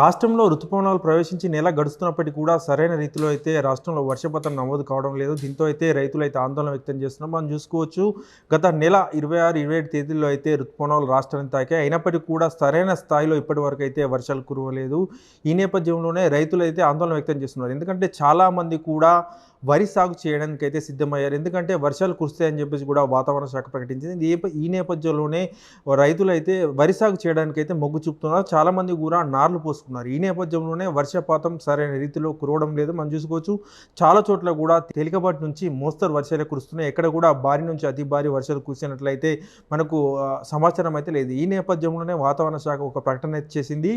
రాష్ట్రంలో ఋతుపవనాలు ప్రవేశించి నెల గడుస్తున్నప్పటికీ కూడా సరైన రీతిలో అయితే రాష్ట్రంలో వర్షపాతం నమోదు కావడం లేదు. దీంతో అయితే రైతులు అయితే ఆందోళన వ్యక్తం చేస్తున్నారు మనం చూసుకోవచ్చు గత నెల ఇరవై ఆరు ఇరవై ఏడు తేదీల్లో అయితే ఋతుపవనాలు రాష్ట్రాన్ని తాకాయి అయినప్పటికీ కూడా సరైన స్థాయిలో ఇప్పటి వరకు అయితే వర్షాలు కురవలేదు. ఈ నేపథ్యంలోనే రైతులు అయితే ఆందోళన వ్యక్తం చేస్తున్నారు. ఎందుకంటే చాలామంది కూడా వరి సాగు చేయడానికి అయితే సిద్ధమయ్యారు. ఎందుకంటే వర్షాలు కురుస్తాయని చెప్పేసి కూడా వాతావరణ శాఖ ప్రకటించింది. ఈ ఈ నేపథ్యంలోనే రైతులు అయితే వరి సాగు చేయడానికి అయితే మొగ్గు చూపుతున్నారు. చాలామంది కూడా నార్లు పోసుకున్నారు. ఈ నేపథ్యంలోనే వర్షపాతం సరైన రీతిలో కురవడం లేదు. మనం చూసుకోవచ్చు చాలా చోట్ల కూడా తేలికపాటి నుంచి మోస్తరు వర్షాలు కురుస్తున్నాయి. ఎక్కడ కూడా భారీ నుంచి అతి భారీ వర్షాలు కురిసినట్లయితే మనకు సమాచారం అయితే లేదు. ఈ నేపథ్యంలోనే వాతావరణ శాఖ ఒక ప్రకటన చేసింది.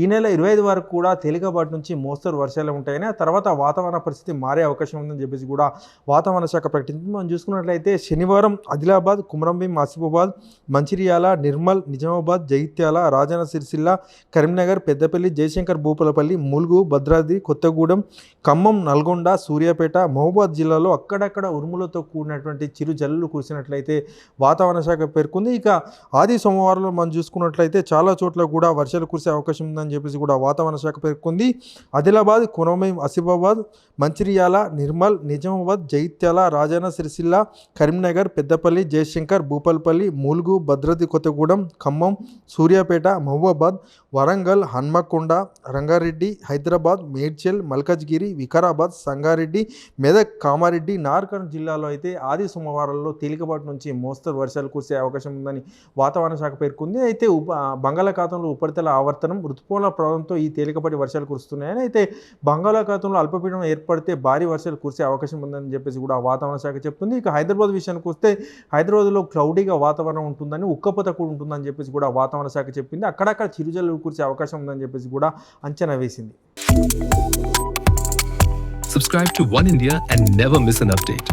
ఈ నెల ఇరవై ఐదు వరకు కూడా తేలికపాటి నుంచి మోస్తరు వర్షాలు ఉంటాయని తర్వాత వాతావరణ పరిస్థితి మారే అవకాశం ఉంది. జరిగిందని చెప్పేసి కూడా వాతావరణ శాఖ ప్రకటించింది. మనం చూసుకున్నట్లయితే శనివారం ఆదిలాబాద్ కుమరంభీం ఆసిఫాబాద్ మంచిర్యాల నిర్మల్ నిజామాబాద్ జగిత్యాల రాజన్న సిరిసిల్ల కరీంనగర్ పెద్దపల్లి జయశంకర్ భూపలపల్లి ములుగు భద్రాద్రి కొత్తగూడెం ఖమ్మం నల్గొండ సూర్యాపేట మహబూబాద్ జిల్లాలో అక్కడక్కడ ఉరుములతో కూడినటువంటి చిరు జల్లులు కురిసినట్లయితే వాతావరణ శాఖ పేర్కొంది. ఇక ఆది సోమవారంలో మనం చూసుకున్నట్లయితే చాలా చోట్ల కూడా వర్షాలు కురిసే అవకాశం ఉందని చెప్పేసి కూడా వాతావరణ శాఖ పేర్కొంది. ఆదిలాబాద్ కొనమేం ఆసిఫాబాద్ మంచిర్యాల నిర్మల్ నిజామాబాద్ జైత్యాల రాజన్న సిరిసిల్ల కరీంనగర్ పెద్దపల్లి జయశంకర్ భూపాల్పల్లి ములుగు భద్రాద్రి కొత్తగూడెం ఖమ్మం సూర్యాపేట మహబూబాబాద్ వరంగల్ హన్మకొండ రంగారెడ్డి హైదరాబాద్ మేడ్చల్ మల్కజ్గిరి వికారాబాద్ సంగారెడ్డి మెదక్ కామారెడ్డి నార్కన్ జిల్లాలో అయితే ఆది సోమవారంలో తేలికపాటి నుంచి మోస్తరు వర్షాలు కురిసే అవకాశం ఉందని వాతావరణ శాఖ పేర్కొంది. అయితే ఉప బంగాళాఖాతంలో ఉపరితల ఆవర్తనం ఋతుపవన ప్రభావంతో ఈ తేలికపాటి వర్షాలు కురుస్తున్నాయని అయితే బంగాళాఖాతంలో అల్పపీడనం ఏర్పడితే భారీ వర్షాలు కురిసే అవకాశం ఉందని చెప్పేసి కూడా వాతావరణ శాఖ చెప్తుంది. ఇక హైదరాబాద్ విషయానికి వస్తే హైదరాబాద్లో క్లౌడీగా వాతావరణం ఉంటుందని ఉక్కపోత కూడా ఉంటుందని చెప్పేసి కూడా వాతావరణ శాఖ చెప్పింది. అక్కడక్కడ చిరుజల్లు కురిసే అవకాశం ఉందని చెప్పేసి కూడా అంచనా వేసింది. Subscribe to One India and never miss an update.